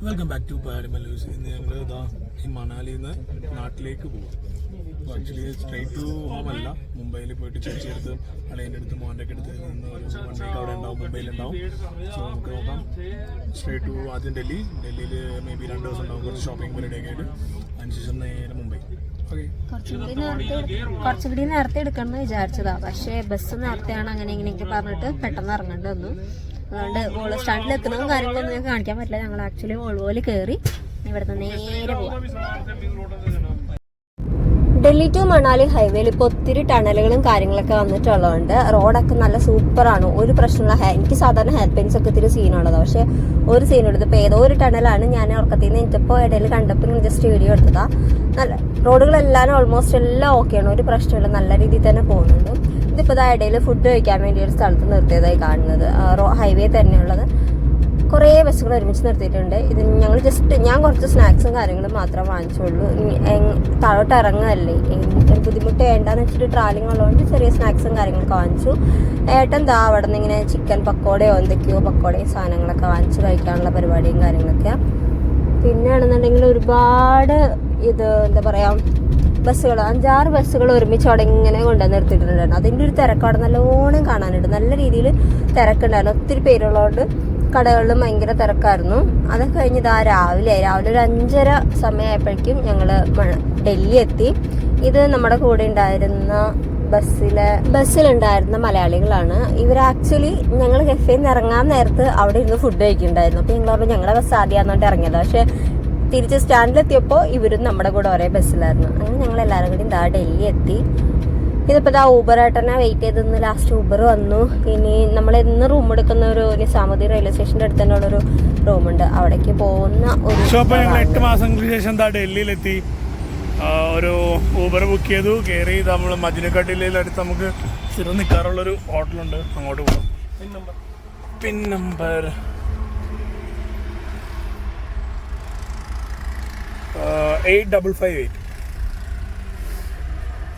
Welcome back to പാരമലൂസ് ഇന്ന് ഞങ്ങൾ ഇതാ ഈ മണാലിയിൽ നിന്ന് നാട്ടിലേക്ക് പോകും ആക്ച്വലി സ്ട്രൈറ്റ് ടു ഹോം അല്ല. മുംബൈയിൽ പോയിട്ട് ചേച്ചി എടുത്ത് അളയന്റെ അടുത്ത് മോന്റെ ഒക്കെ അടുത്ത് നിന്ന് ഒരു വൺ വീക്ക് അവിടെ ഉണ്ടാവും സോ നമുക്ക് നോക്കാം. സ്ട്രൈറ്റ് ടു ആദ്യം ഡൽഹി. ഡൽഹിയിൽ മേ ബി രണ്ട് ദിവസം ഉണ്ടാവും. കുറച്ച് ഷോപ്പിംഗ് പരിപാടി ഒക്കെ ആയിട്ട് അതിനുശേഷം നേരെ മുംബൈ. കുറച്ചുകൂടി നേരത്തെ നേരത്തെ എടുക്കണം എന്ന് വിചാരിച്ചതാ. പക്ഷേ ബസ് നേരത്തെയാണ് അങ്ങനെ ഇങ്ങനെയൊക്കെ പറഞ്ഞിട്ട് പെട്ടെന്ന് ഇറങ്ങേണ്ടി വന്നു. അതുകൊണ്ട് വോളോ സ്റ്റാൻഡിൽ എത്തണതും കാര്യങ്ങളൊന്നും ഞാൻ കാണിക്കാൻ പറ്റില്ല. ഞങ്ങൾ ആക്ച്വലി വോൾവോയിൽ കയറി ഇവിടുന്ന് നേരെ പോവാം. ഡൽഹി ടു മണാലി ഹൈവേയിൽ ഇപ്പോൾ ഒത്തിരി ടണലുകളും കാര്യങ്ങളൊക്കെ വന്നിട്ടുള്ളതുകൊണ്ട് റോഡൊക്കെ നല്ല സൂപ്പറാണ്. ഒരു പ്രശ്നമുള്ള എനിക്ക് സാധാരണ ഹെയർ പെയിൻസ് ഒക്കെ ഇത്തിരി സീനുള്ളതാണ് പക്ഷേ ഒരു സീൻ എടുത്ത് ഇപ്പോൾ ഏതോ ഒരു ടണലാണ് ഞാൻ ഉറക്കത്തിൽ നിന്ന് എനിക്കിപ്പോൾ ഇടയിൽ കണ്ടപ്പോൾ ഇങ്ങനെ ജസ്റ്റ് വീഡിയോ എടുത്തതാ. നല്ല റോഡുകളെല്ലാം ഓൾമോസ്റ്റ് എല്ലാം ഓക്കെയാണ് ഒരു പ്രശ്നമില്ല. നല്ല രീതിയിൽ തന്നെ പോകുന്നുണ്ട്. ഇതിപ്പോൾ ഇതാ ഇടയിൽ ഫുഡ് കഴിക്കാൻ വേണ്ടി ഒരു സ്ഥലത്ത് നിർത്തിയതായി കാണുന്നത്. ഹൈവേ തന്നെയുള്ളത്. കുറേ ബസ്സുകൾ ഒരുമിച്ച് നിർത്തിയിട്ടുണ്ട്. ഇത് ഞങ്ങൾ ജസ്റ്റ് ഞാൻ കുറച്ച് സ്നാക്സും കാര്യങ്ങളും മാത്രം വാങ്ങിച്ചുള്ളൂ. താഴോട്ട് ഇറങ്ങുകയല്ലേ ബുദ്ധിമുട്ട് വേണ്ടാന്ന് വെച്ചിട്ട് ട്രാവലിംഗ് ഉള്ളതുകൊണ്ട് ചെറിയ സ്നാക്സും കാര്യങ്ങളൊക്കെ വാങ്ങിച്ചു. ഏട്ടൻ ദാ അവിടെ നിന്ന് ഇങ്ങനെ ചിക്കൻ പക്കോടയോ എന്തൊക്കെയോ പക്കോടയും സാധനങ്ങളൊക്കെ വാങ്ങിച്ച് കഴിക്കാനുള്ള പരിപാടിയും കാര്യങ്ങളൊക്കെ. പിന്നെ ആണെന്നുണ്ടെങ്കിൽ ഒരുപാട് ഇത് എന്താ പറയുക ബസ്സുകൾ അഞ്ചാറ് ബസ്സുകൾ ഒരുമിച്ച് അവിടെ ഇങ്ങനെ കൊണ്ടുവന്ന് നിർത്തിയിട്ടുണ്ടായിരുന്നു. അതിന്റെ ഒരു തിരക്ക് നല്ലോണം കാണാനുണ്ട്. നല്ല രീതിയിൽ തിരക്കുണ്ടായിരുന്നു. ഒത്തിരി പേരുള്ളതുകൊണ്ട് കടകളിലും ഭയങ്കര തിരക്കായിരുന്നു. അതൊക്കെ കഴിഞ്ഞ് രാവിലെ രാവിലെ ഒരു അഞ്ചര സമയമായപ്പോഴേക്കും ഞങ്ങൾ ഡൽഹി എത്തി ഇത് നമ്മുടെ കൂടെ ഉണ്ടായിരുന്ന ബസ്സിലെ ബസ്സിലുണ്ടായിരുന്ന മലയാളികളാണ്. ഇവർ ആക്ച്വലി ഞങ്ങൾ കഫേയിൽ നിന്ന് ഇറങ്ങാൻ നേരത്ത് അവിടെ ഇരുന്ന് ഫുഡ് കഴിക്കുന്നുണ്ടായിരുന്നു. അപ്പോൾ ഞങ്ങൾ പറഞ്ഞു ഞങ്ങളെ ബസ് ആദ്യമാണെന്നുകൊണ്ട് ഇറങ്ങിയത്. പക്ഷേ തിരിച്ച് സ്റ്റാൻഡിലെത്തിയപ്പോൾ ഇവരും നമ്മുടെ കൂടെ ഒരേ ബസ്സിലായിരുന്നു അങ്ങനെ ഞങ്ങൾ എല്ലാവരും കൂടി ഇതാ ഡൽഹി എത്തി ഇതിപ്പോൾ ഇതാ ഊബർ ആയിട്ടന്നെ വെയിറ്റ് ചെയ്ത് നിന്ന് ലാസ്റ്റ് ഊബർ വന്നു. ഇനി നമ്മൾ എന്ന് റൂം എടുക്കുന്ന ഒരു നിസാമതി റെയിൽവേ സ്റ്റേഷന്റെ അടുത്ത് തന്നെ ഒരു റൂമുണ്ട് അവിടേക്ക് പോകുന്ന ഒരു സോ അപ്പോൾ ഞങ്ങൾ എട്ട് മാസങ്ങൾക്ക് ശേഷം എന്താ ഡൽഹിയിലെത്തി. ഒരു ഊബർ ബുക്ക് ചെയ്തു. കയറി നമ്മൾ മജിനക്കാട്ടിലടുത്ത് അടുത്ത് നമുക്ക് സ്ഥിരം നിൽക്കാറുള്ളൊരു ഹോട്ടലുണ്ട്. അങ്ങോട്ട് പോകാം pin number. Eight double five eight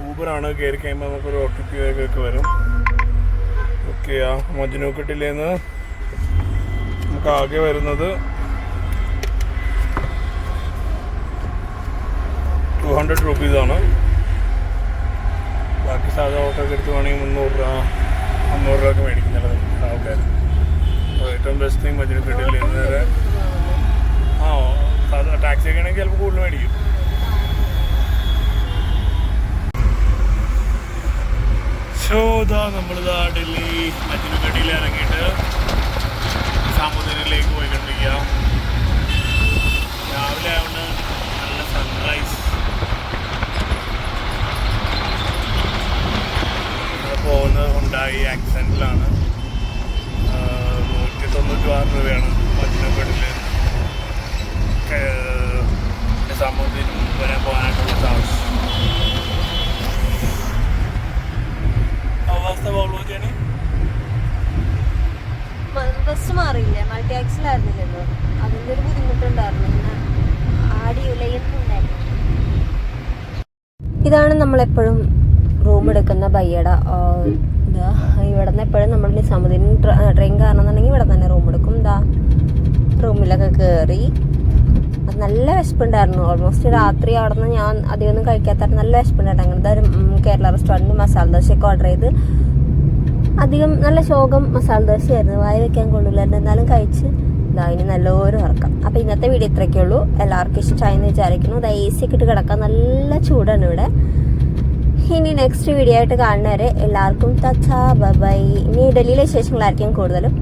ഊബറാണ് കയറി കഴിയുമ്പോൾ നമുക്കൊരു ഒ ടി പി ഒക്കെ വരും. ഓക്കെ ആ മജ്നൂക്കട്ടിലേന്ന് നമുക്ക് ആകെ വരുന്നത് ടു ഹൺഡ്രഡ് റുപ്പീസാണ് ബാക്കി സാധാ ഓട്ടോ ഒക്കെ എടുത്തുവാണെങ്കിൽ മുന്നൂറ് രൂപ അഞ്ഞൂറ് രൂപ ഒക്കെ മേടിക്കുന്നുള്ളത് ആൾക്കാർ അപ്പോൾ ഏറ്റവും ബെസ്റ്റ് തിങ് മജ്നൂക്കട്ടിൽ നേരെ ആ സാധാ ടാക്സി ഒക്കെ ആണെങ്കിൽ ചിലപ്പോൾ കൂടുതൽ മേടിക്കും. ഷോ ഇതാ നമ്മളിതാ ഡൽഹി മജിനുകട്ടിയിൽ ഇറങ്ങിയിട്ട് സാമുദ്രയിലേക്ക് പോയിക്കൊണ്ടിരിക്കുക. രാവിലെ ആവുന്ന നല്ല സൺറൈസ് പോകുന്നത് ഉണ്ടായി ആക്സിഡന്റിലാണ് നൂറ്റി തൊണ്ണൂറ്റി ആറ് രൂപയാണ് മജിനക്കടിൽ സാമൂതിരി വരെ പോകാനായിട്ടുള്ള താമസം ഫോളോ ചെയ്യണേ ബസ് മാറിയില്ലേ? മൾട്ടി അതിന്റെ ഒരു ബുദ്ധിമുട്ടുണ്ടായിരുന്നു. ഇങ്ങനെ ആടി ഉലയുന്നുണ്ടായിരുന്നു ഇതാണ് നമ്മളെപ്പോഴും റൂം എടുക്കുന്ന ബയ്യട. ഇതാ ഇവിടെ നിന്ന് എപ്പോഴും നമ്മൾ നിസാമുദ്ദീൻ ട്രെയിൻ കാണുന്നുണ്ടെങ്കിൽ ഇവിടെ തന്നെ റൂം എടുക്കും. ഇതാ റൂമിലൊക്കെ കയറി നല്ല വിശപ്പുണ്ടായിരുന്നു. ഓൾമോസ്റ്റ് രാത്രി അവിടെ നിന്ന് ഞാൻ അധികമൊന്നും കഴിക്കാത്ത നല്ല വിശപ്പുണ്ടായിരുന്നു. അങ്ങനത്തെ ഒരു കേരള റെസ്റ്റോറന്റ് മസാല ദോശയൊക്കെ ഓർഡർ ചെയ്ത് അധികം നല്ല ശോകം മസാല ദോശയായിരുന്നു. വായ വെക്കാൻ കൊള്ളില്ലായിരുന്നു എന്നാലും കഴിച്ച് ഇനി നല്ലൊരു ഉറക്കം അപ്പോൾ ഇന്നത്തെ വീഡിയോ ഇത്രയൊക്കെ ഉള്ളൂ. എല്ലാവർക്കും ഇഷ്ടമായെന്ന് വിചാരിക്കുന്നു. ഇതാ എ സി ഒക്കെ ഇട്ട് കിടക്കാൻ നല്ല ചൂടാണ് ഇവിടെ. ഇനി നെക്സ്റ്റ് വീഡിയോ ആയിട്ട് കാണുന്നവരെ എല്ലാവർക്കും തച്ചാ ബൈ ഇനി ഡൽഹിയിലെ വിശേഷങ്ങളായിരിക്കും കൂടുതലും.